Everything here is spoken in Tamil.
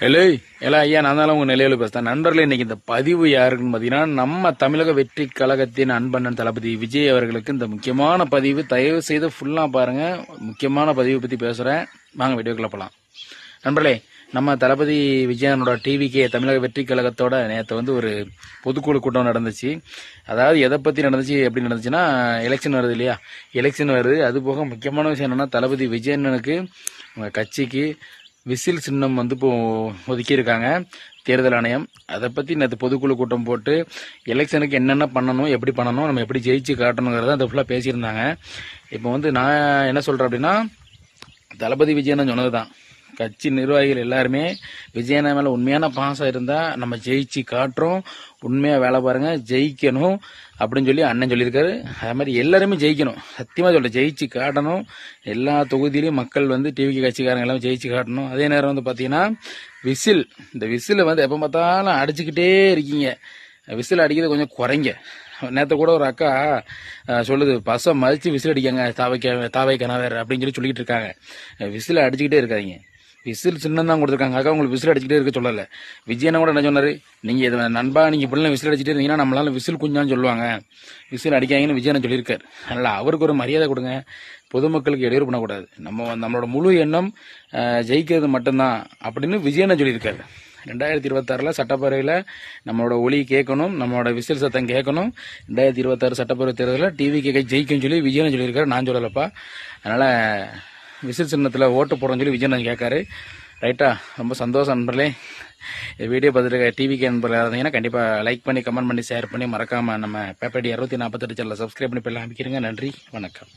ஹலோ எல்லாம் ஐயா நான் தான் உங்கள் நிலையில் பேசுகிறேன் நண்பர்களே இன்னைக்கு இந்த பதிவு யாருக்குன்னு பார்த்தீங்கன்னா நம்ம தமிழக வெற்றி கழகத்தின் அன்பண்ணன் தளபதி விஜய் அவர்களுக்கு இந்த முக்கியமான பதிவு. தயவு செய்து ஃபுல்லாக பாருங்க. முக்கியமான பதிவை பற்றி பேசுகிறேன் வாங்க வீடியோக்குள்ள போகலாம் நண்பர்களே நம்ம தளபதி விஜயனோட டிவிகே தமிழக வெற்றி கழகத்தோட நேற்று வந்து ஒரு பொதுக்குழு கூட்டம் நடந்துச்சு. அதாவது எதை பற்றி நடந்துச்சு எப்படி நடந்துச்சுன்னா எலெக்ஷன் வருது இல்லையா? எலெக்ஷன் வருது. அது போக முக்கியமான விஷயம் என்னென்னா தளபதி விஜயனனுக்கு உங்கள் கட்சிக்கு விசில் சின்னம் வந்து இப்போ ஒதுக்கியிருக்காங்க. தேர்தல் ஆணையம். அதை பற்றி நேற்று பொதுக்குழு கூட்டம் போட்டு எலெக்ஷனுக்கு என்னென்ன பண்ணணும் எப்படி பண்ணணும் நம்ம எப்படி ஜெயிச்சு காட்டணுங்கிறத அதை ஃபுல்லாக பேசியிருந்தாங்க. இப்போ வந்து நான் என்ன சொல்கிறேன் அப்படின்னா தளபதி விஜயன் சொன்னது தான் கட்சி நிர்வாகிகள் எல்லாருமே விஜயனா மேலே உண்மையான பாசம் இருந்தால் நம்ம ஜெயிச்சு காட்டுறோம். உண்மையாக வேலை பாருங்க ஜெயிக்கணும் அப்படின்னு சொல்லி அண்ணன் சொல்லியிருக்காரு. அதே மாதிரி எல்லாருமே ஜெயிக்கணும். சத்தியமாக சொல்ல ஜெயிச்சு காட்டணும். எல்லா தொகுதியிலையும் மக்கள் வந்து டிவிக்கு கட்சிக்காரங்க எல்லாம் ஜெயிச்சு காட்டணும். அதே நேரம் வந்து பார்த்தீங்கன்னா விசில். இந்த விசிலை வந்து எப்போ பார்த்தாலும் அடிச்சுக்கிட்டே இருக்கீங்க. விசில் அடிக்கிறது கொஞ்சம் குறைங்க. நேற்று கூட ஒரு அக்கா சொல்லுது பசை மதிச்சு விசில் அடிக்காங்க தாவைக்க தாவை கணவர் அப்படின்னு சொல்லி சொல்லிட்டு இருக்காங்க. விசில் அடிச்சுக்கிட்டே இருக்காதீங்க. விசில் சின்னம் தான் கொடுத்துருக்காங்க. அக்கா உங்களுக்கு விசில் அடிச்சுட்டே இருக்க சொல்லலை. விஜயனை கூட என்ன சொன்னார்? நீங்கள் இது நண்பா நீங்கள் இப்படிலாம் விசில் அடிச்சுட்டே இருந்தீங்கன்னா நம்மளால விசில் குஞ்சான்னு சொல்லுவாங்க. விசில் அடிக்காங்கன்னு விஜயனை சொல்லியிருக்காரு. அதனால் அவருக்கு ஒரு மரியாதை கொடுங்க. பொதுமக்களுக்கு இடையூறு பண்ணக்கூடாது. நம்ம நம்மளோட முழு எண்ணம் ஜெயிக்கிறது மட்டும்தான் அப்படின்னு விஜயனை சொல்லியிருக்காரு. ரெண்டாயிரத்தி இருபத்தாறில் சட்டப்பேரவையில் நம்மளோட ஒளி கேட்கணும் நம்மளோட விசில் சத்தம் கேட்கணும். ரெண்டாயிரத்தி இருபத்தாறு சட்டப்பேரவை தேர்தலில் டிவி கேட்க ஜெயிக்கும்னு சொல்லி விஜயன் சொல்லியிருக்காரு? நான் சொல்லலப்பா. அதனால் விசில் சின்னத்தில் ஓட்டு போடணும்னு சொல்லி விஜயன் கேட்காரு. ரைட்டா ரொம்ப சந்தோஷம் நண்பர்களே. வீடியோ பார்த்துருக்க டிவிக்கு நண்பர்கள் இருந்தீங்கன்னா கண்டிப்பாக லைக் பண்ணி கமெண்ட் பண்ணி ஷேர் பண்ணி மறக்காமல் நம்ம பேப்படி அறுபத்தி நாற்பத்தெட்டு சேனலில் சப்ஸ்கிரைப் பண்ணி போய் அமைக்கிறீங்க. நன்றி வணக்கம்.